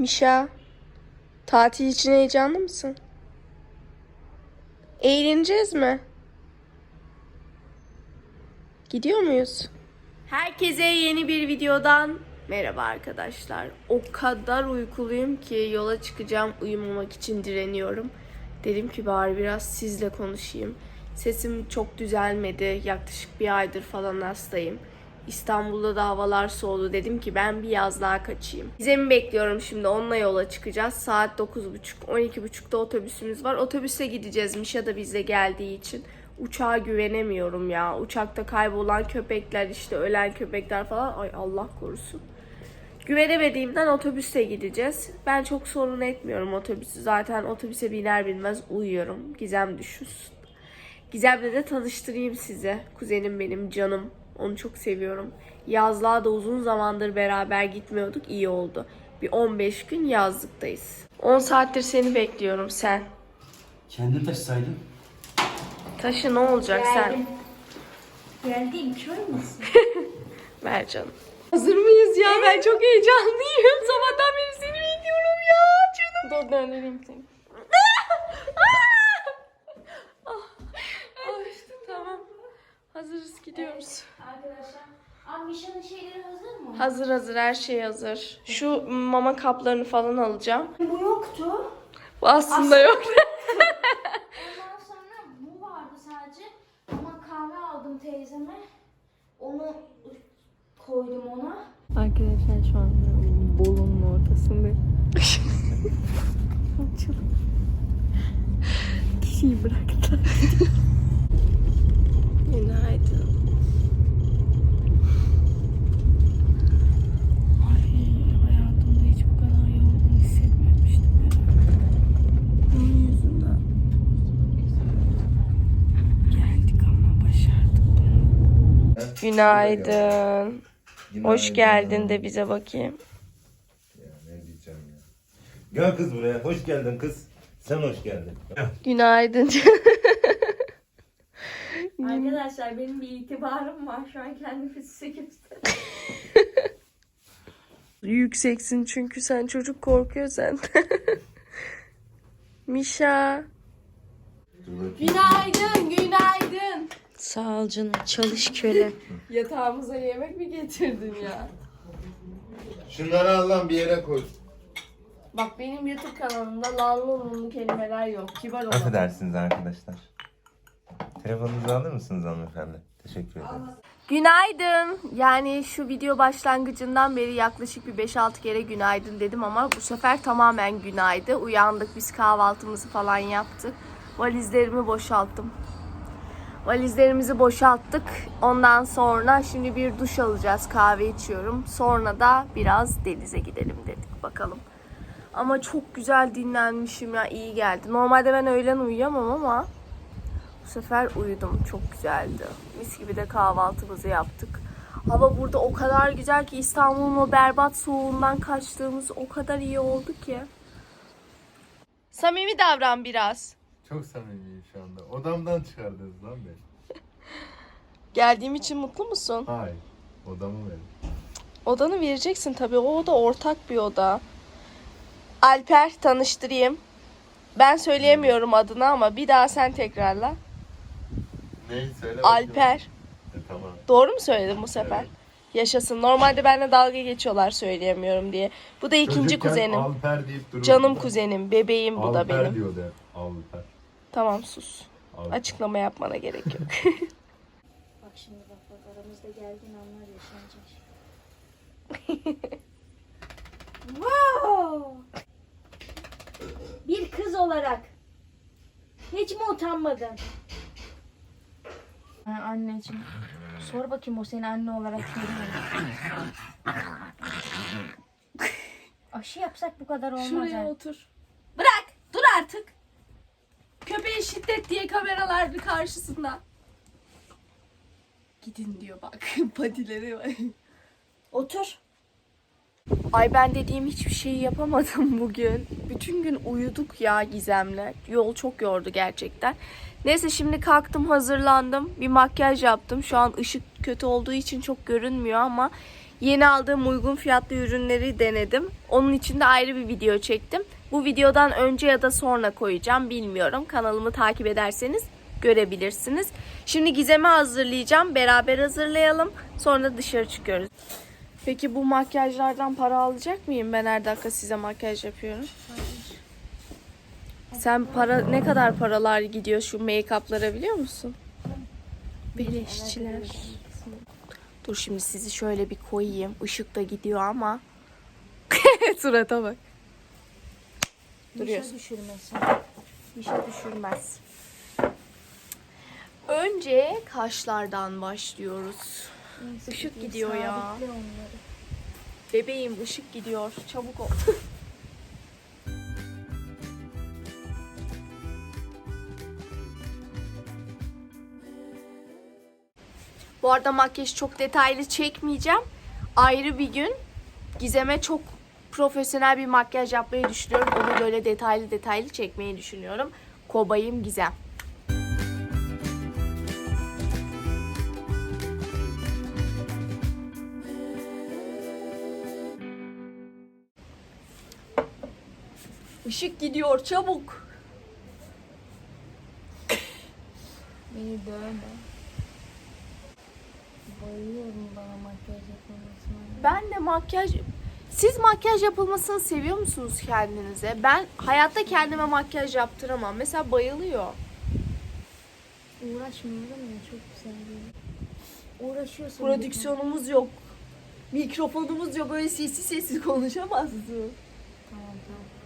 Mişa, tatil için heyecanlı mısın? Eğleneceğiz mi? Gidiyor muyuz? Herkese yeni bir videodan merhaba arkadaşlar. O kadar uykuluyum ki yola çıkacağım uyumamak için direniyorum. Dedim ki bari biraz sizle konuşayım. Sesim çok düzelmedi. Yaklaşık bir aydır falan hastayım. İstanbul'da da havalar soğudu. Dedim ki ben bir yazlığa kaçayım. Gizem'i bekliyorum şimdi. Onunla yola çıkacağız. Saat 9.30, 12.30'da otobüsümüz var. Otobüse gideceğiz. Mişa da bizle geldiği için. Uçağa güvenemiyorum ya. Uçakta kaybolan köpekler işte ölen köpekler falan. Ay Allah korusun. Güvenemediğimden otobüste gideceğiz. Ben çok sorun etmiyorum otobüsü. Zaten otobüse biner binmez uyuyorum. Gizem düşünsün. Gizem'le de tanıştırayım size. Kuzenim benim canım. Onu çok seviyorum. Yazlığa da uzun zamandır beraber gitmiyorduk. İyi oldu. Bir 15 gün yazlıktayız. 10 saattir seni bekliyorum sen. Kendin taşısaydın. Taşı ne olacak sen? Geldim kör müsün? Ver canım. Hazır mıyız ya? Ben çok heyecanlıyım. Sabahtan beri seni bekliyorum ya canım. Dur döndüreyim seni. Ay, tamam. Hazırız gidiyoruz. Arkadaşlar. Abi Mişa'nın şeyleri hazır mı? Hazır hazır her şey hazır. Şu mama kaplarını falan alacağım. Bu yoktu. Bu aslında yok. Ondan sonra bu vardı sadece. Ama kahve aldım teyzeme. Onu koydum ona. Arkadaşlar şu anda Bolu'nun ortasındayım. Kişiyi bıraktılar. Günaydın. Ay hayatımda hiç bu kadar yorgun hissetmemiştim. Bunun yüzünden. Geldik ama başardık. Günaydın. Hoş geldin de bize bakayım. Ya ne diyeceğim ya. Gel kız buraya. Hoş geldin kız. Sen hoş geldin. Günaydın. Arkadaşlar benim bir itibarım var. Şu an kendimi gösteriyorum. Yükseksin çünkü sen çocuk korkuyor sen. Mişa. Günaydın, günaydın. Sağ ol canım çalış köle. Yatağımıza yemek mi getirdin ya? Şunları al lan bir yere koy. Bak benim YouTube kanalımda lanlı lunlu kelimeler yok. Kibar olun. Affedersiniz arkadaşlar. Telefonunuzu alır mısınız hanımefendi? Teşekkür ederim. Günaydın. Yani şu video başlangıcından beri yaklaşık bir 5-6 kere günaydın dedim ama bu sefer tamamen günaydı. Uyandık biz kahvaltımızı falan yaptık. Valizlerimi boşalttım. Valizlerimizi boşalttık. Ondan sonra şimdi bir duş alacağız. Kahve içiyorum. Sonra da biraz denize gidelim dedik. Bakalım. Ama çok güzel dinlenmişim ya. iyi geldi. Normalde ben öğlen uyuyamam ama bu sefer uyudum. Çok güzeldi. Mis gibi de kahvaltımızı yaptık. Hava burada o kadar güzel ki İstanbul'un o berbat soğuğundan kaçtığımız o kadar iyi oldu ki. Samimi davran biraz. Çok samimiyim şu anda. Odamdan çıkardınız lan beni. Geldiğim için mutlu musun? Hayır. Odamı verin. Odanı vereceksin tabii. O oda ortak bir oda. Alper tanıştırayım. Ben söyleyemiyorum adını ama bir daha sen tekrarla. Söyle bakayım. Alper. E, tamam. Doğru mu söyledim bu sefer? Evet. Yaşasın. Normalde benimle dalga geçiyorlar söyleyemiyorum diye. Bu da ikinci Çocukken kuzenim. Alper deyip dururdu. Canım kuzenim, bebeğim bu da Alper benim. diyordu. Alper. Tamam sus. Alper. Açıklama yapmana gerek yok. Bak şimdi bak bak aramızda gergin anlar yaşanacak. wow! Bir kız olarak hiç mi utanmadın? Ha, anneciğim. Sor bakayım o seni anne olarak görüyor? Aşı yapsak bu kadar olmaz. Şuraya ha. otur. Bırak. Dur artık. Köpeğe şiddet diye kameralar karşısında. Gidin diyor bak. Patileri var. Otur. Ay ben dediğim hiçbir şeyi yapamadım bugün. Bütün gün uyuduk ya Gizem'le. Yol çok yordu gerçekten. Neyse şimdi kalktım hazırlandım. Bir makyaj yaptım. Şu an ışık kötü olduğu için çok görünmüyor ama Yeni aldığım uygun fiyatlı ürünleri denedim. Onun için de ayrı bir video çektim. Bu videodan önce ya da sonra koyacağım bilmiyorum. Kanalımı takip ederseniz görebilirsiniz. Şimdi Gizem'i hazırlayacağım. Beraber hazırlayalım. Sonra dışarı çıkıyoruz. Peki bu makyajlardan para alacak mıyım? Ben her dakika size makyaj yapıyorum. Sen para ne kadar paralar gidiyor şu make-up'lara biliyor musun? Beleşçiler. Dur şimdi sizi şöyle bir koyayım. Işık da gidiyor ama. Surata bak. Duruyorsun. Dişe düşürmesin. Bir şey düşürmez. Önce kaşlardan başlıyoruz. Işık gidiyor ya. Sabitle onları. Bebeğim ışık gidiyor. Çabuk ol. Bu arada makyaj çok detaylı çekmeyeceğim. Ayrı bir gün Gizem'e çok profesyonel bir makyaj yapmayı düşünüyorum. Onu böyle detaylı detaylı çekmeyi düşünüyorum. Kobayım Gizem. Işık gidiyor çabuk. Beni dövme. Bayılıyorum bana makyaj yapılmasına. Ben de makyaj... Siz makyaj yapılmasını seviyor musunuz kendinize? Ben hayatta kendime makyaj yaptıramam. Mesela bayılıyor. Uğraşmıyorum ya çok güzel değil. Uğraşıyorsun. Prodüksiyonumuz yok. Mikrofonumuz yok. Böyle sessiz sessiz konuşamazdı. Tamam tamam.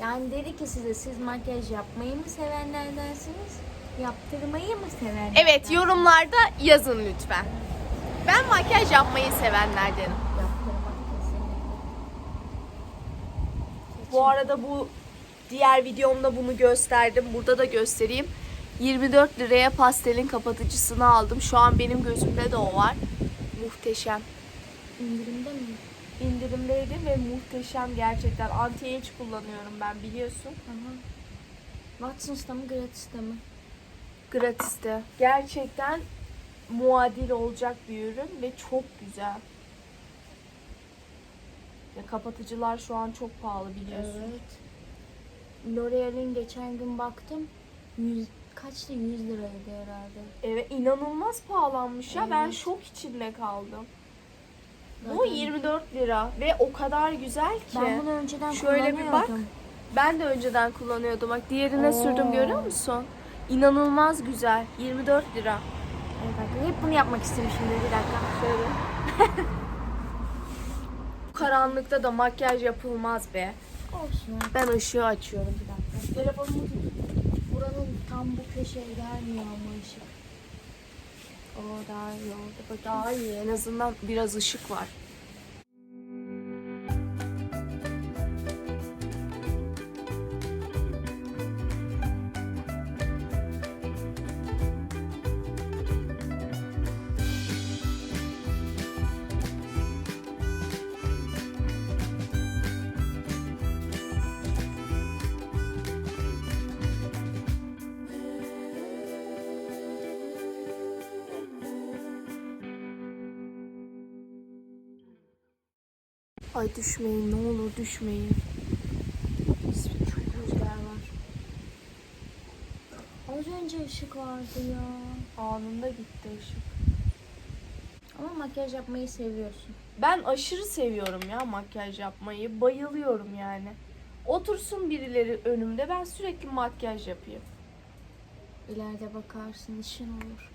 Yani dedi ki size siz makyaj yapmayı mı sevenlerdensiniz? Yaptırmayı mı sevenler? Evet yorumlarda yazın lütfen. Ben makyaj yapmayı sevenlerdenim. Yaptırmak kesinlikle. Bu arada bu diğer videomda bunu gösterdim. Burada da göstereyim. 24 liraya pastelin kapatıcısını aldım. Şu an benim gözümde de o var. Muhteşem. İndirimde mi? İndirimdeydi ve muhteşem gerçekten. Anti-age kullanıyorum ben biliyorsun. Aha. Watson's'ta mı gratis'te mi? Gratis'te. Gerçekten muadil olacak bir ürün ve çok güzel. Ya kapatıcılar şu an çok pahalı biliyorsun. Evet. L'Oreal'in geçen gün baktım. 100, kaçtı? 100 liraydı herhalde. Evet inanılmaz pahalanmış ya. Ben Evet. şok içinde kaldım. Bu Zaten 24 lira ve o kadar güzel ki. Ben bunu önceden Şöyle bir bak. Ben de önceden kullanıyordum. Bak diğerine Oo. sürdüm görüyor musun? İnanılmaz güzel. 24 lira. Evet, bak, hep bunu yapmak istemişimdir bir dakika. Şöyle. Karanlıkta da makyaj yapılmaz be. Olsun. Ben ışığı açıyorum bir dakika. Telefonumu. Buranın tam bu köşeye gelmiyor ama ışık. O daha iyi oldu. Daha iyi. En azından biraz ışık var. Ay düşmeyin ne olur düşmeyin. Çok rüzgar var. Az önce ışık vardı ya. Anında gitti ışık. Ama makyaj yapmayı seviyorsun. Ben aşırı seviyorum ya makyaj yapmayı. Bayılıyorum yani. Otursun birileri önümde ben sürekli makyaj yapayım. İleride bakarsın işin olur.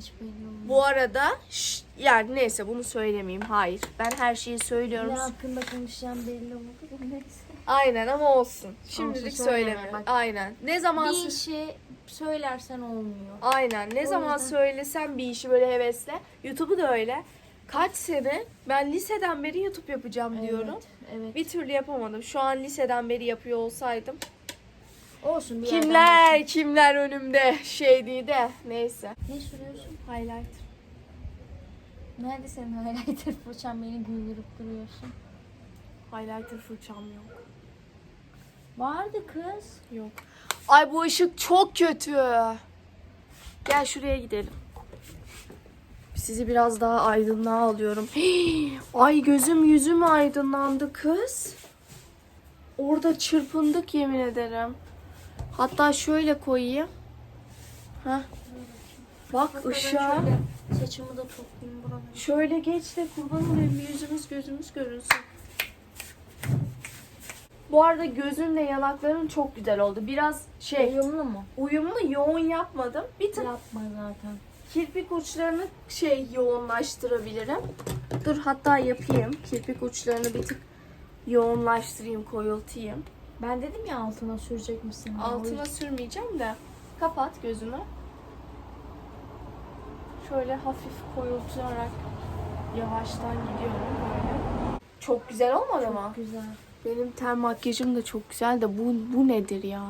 Hiç belli olmaz. Bu arada şş, yani neyse bunu söylemeyeyim. Hayır. Ben her şeyi söylüyorum. Ne hakkında konuşacağım belli oldu. Neyse. Aynen ama olsun. Şimdilik söyleme. bak. Aynen. Ne zaman Bir işi söylersen olmuyor. Aynen. Ne O zaman yüzden- söylesem bir işi böyle hevesle. YouTube'u da öyle. Kaç sene ben liseden beri YouTube yapacağım diyorum. Evet, evet. Bir türlü yapamadım. Şu an liseden beri yapıyor olsaydım. Olsun bir yerden Kimler kimler önümde şey diye de neyse. Ne sürüyorsun? Highlighter. Nerede senin highlighter fırçan beni güldürüp duruyorsun. Highlighter fırçam yok. Vardı kız. Yok. Ay bu ışık çok kötü. Gel şuraya gidelim. Sizi biraz daha aydınlığa alıyorum. Ay gözüm yüzüm aydınlandı kız. Orada çırpındık yemin ederim. Hatta şöyle koyayım. Hah. Bak ışığa. Saçımı da toplayayım buranın. Şöyle geç de kurban olayım yüzümüz gözümüz görünsün. Bu arada gözünle yanakların çok güzel oldu. Biraz şey Uyumlu mu? uyumlu yoğun yapmadım. Bir tık Yapma zaten. kirpik uçlarını şey yoğunlaştırabilirim. Dur hatta yapayım. Kirpik uçlarını bir tık yoğunlaştırayım, koyultayım. Ben dedim ya altına sürecek misin? Altına sürmeyeceğim de kapat gözünü. Şöyle hafif koyultarak yavaştan gidiyorum böyle. Çok güzel olmadı mı? Güzel. Benim ten makyajım da çok güzel de bu, bu nedir ya?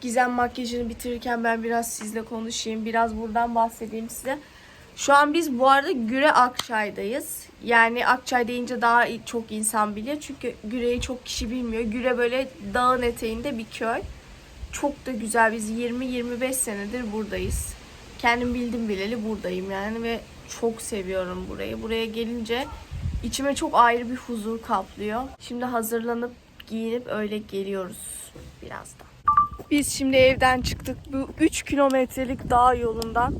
Gizem makyajını bitirirken ben biraz sizle konuşayım. Biraz buradan bahsedeyim size. Şu an biz bu arada Güre Akçay'dayız. Yani Akçay deyince daha çok insan biliyor. Çünkü Güre'yi çok kişi bilmiyor. Güre böyle dağın eteğinde bir köy. Çok da güzel. Biz 20-25 senedir buradayız. Kendim bildim bileli buradayım yani ve çok seviyorum burayı. Buraya gelince içime çok ayrı bir huzur kaplıyor. Şimdi hazırlanıp giyinip öyle geliyoruz birazdan. Biz şimdi evden çıktık. Bu 3 kilometrelik dağ yolundan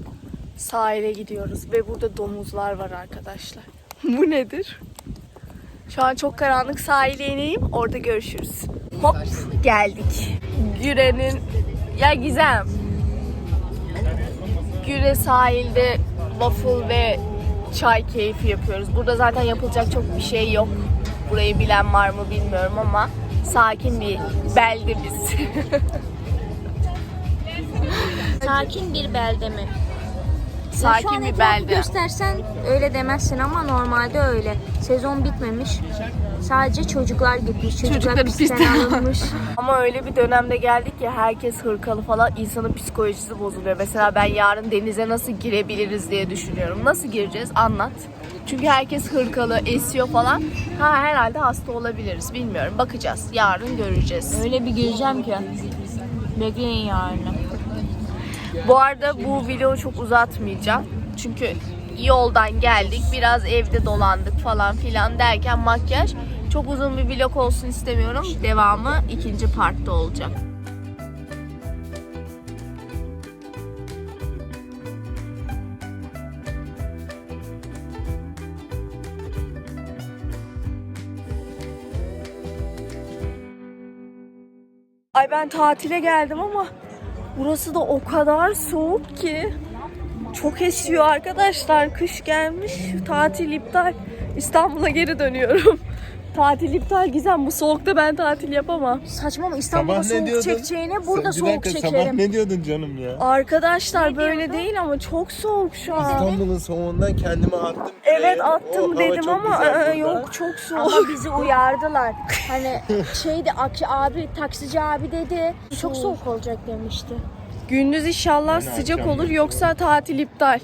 sahile gidiyoruz ve burada domuzlar var arkadaşlar. Bu nedir? Şu an çok karanlık sahile ineyim orada görüşürüz. Hop geldik. Güre'nin ya Gizem. Güre sahilde waffle ve çay keyfi yapıyoruz. Burada zaten yapılacak çok bir şey yok. Burayı bilen var mı bilmiyorum ama sakin bir belde biz. Sakin bir belde mi? Sakin bir etrafı belde. göstersen öyle demezsin ama normalde öyle. Sezon bitmemiş. Sadece çocuklar gitmiş. Çocuklar, Çocuklar pistten pistten alınmış. Ama öyle bir dönemde geldik ki herkes hırkalı falan insanın psikolojisi bozuluyor. Mesela ben yarın denize nasıl girebiliriz diye düşünüyorum. Nasıl gireceğiz? Anlat. Çünkü herkes hırkalı, esiyor falan. Ha herhalde hasta olabiliriz. Bilmiyorum. Bakacağız. Yarın göreceğiz. öyle bir gireceğim ki. Bekleyin yarın. Bu arada bu videoyu çok uzatmayacağım. Çünkü yoldan geldik. Biraz evde dolandık falan filan derken makyaj. Çok uzun bir vlog olsun istemiyorum. Devamı ikinci partta olacak. Ay ben tatile geldim ama burası da o kadar soğuk ki. Çok esiyor arkadaşlar. Kış gelmiş. Tatil iptal. İstanbul'a geri dönüyorum. Tatil iptal Gizem. Bu soğukta ben tatil yapamam. Saçma mı? İstanbul'da soğuk çekeceğine burada Sen- soğuk bir dakika, çekerim. Sabah ne diyordun canım ya? Arkadaşlar böyle değil ama çok soğuk şu an. İstanbul'un soğuğundan kendimi attım. Evet O attım dedim ama burada. yok çok soğuk. Ama bizi uyardılar. Hani şeydi Aki abi, taksici abi dedi. Çok soğuk olacak demişti. Gündüz inşallah Yine sıcak akşam olur yoksa tatil iptal.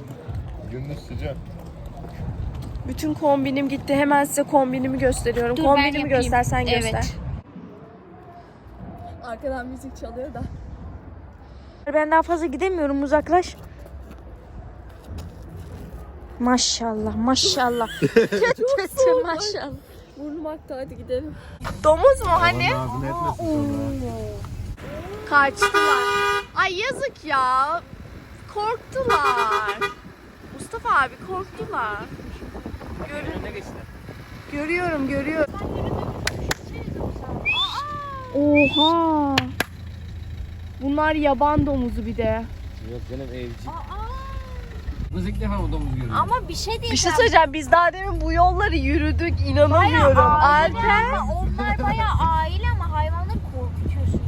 Gündüz sıcak. Bütün kombinim gitti. Hemen size kombinimi gösteriyorum. Dur, kombinimi göstersen Evet. göster. Arkadan müzik çalıyor da. Ben daha fazla gidemiyorum uzaklaş. Maşallah maşallah. kötü kötü maşallah. Burnum aktı hadi gidelim. Domuz mu hani? Kaçtılar. Ay yazık ya. Korktular. Mustafa abi korktular. Görüyorum görüyorum. Oha. Bunlar yaban domuzu bir de. Yok canım evcil. Biz ilk defa mı domuz görüyoruz? Ama bir şey Bir diyeceğim. şey söyleyeceğim. Biz daha demin bu yolları yürüdük. İnanamıyorum. Alper. Onlar bayağı aile ama hayvanları korkutuyorsun.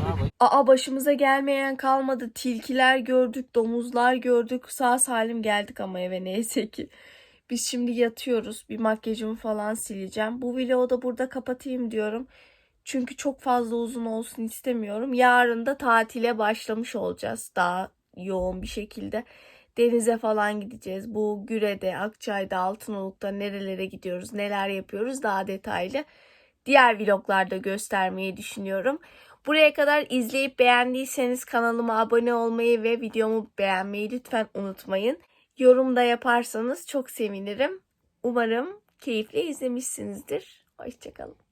Aa başımıza gelmeyen kalmadı. Tilkiler gördük, domuzlar gördük. Sağ salim geldik ama eve neyse ki. Biz şimdi yatıyoruz. Bir makyajımı falan sileceğim. Bu vlogu da burada kapatayım diyorum. Çünkü çok fazla uzun olsun istemiyorum. Yarın da tatile başlamış olacağız. Daha yoğun bir şekilde. Denize falan gideceğiz. Bu Güre'de, Akçay'da, Altınoluk'ta nerelere gidiyoruz, neler yapıyoruz daha detaylı. Diğer vloglarda göstermeyi düşünüyorum. Buraya kadar izleyip beğendiyseniz kanalıma abone olmayı ve videomu beğenmeyi lütfen unutmayın. Yorum da yaparsanız çok sevinirim. Umarım keyifle izlemişsinizdir. Hoşçakalın.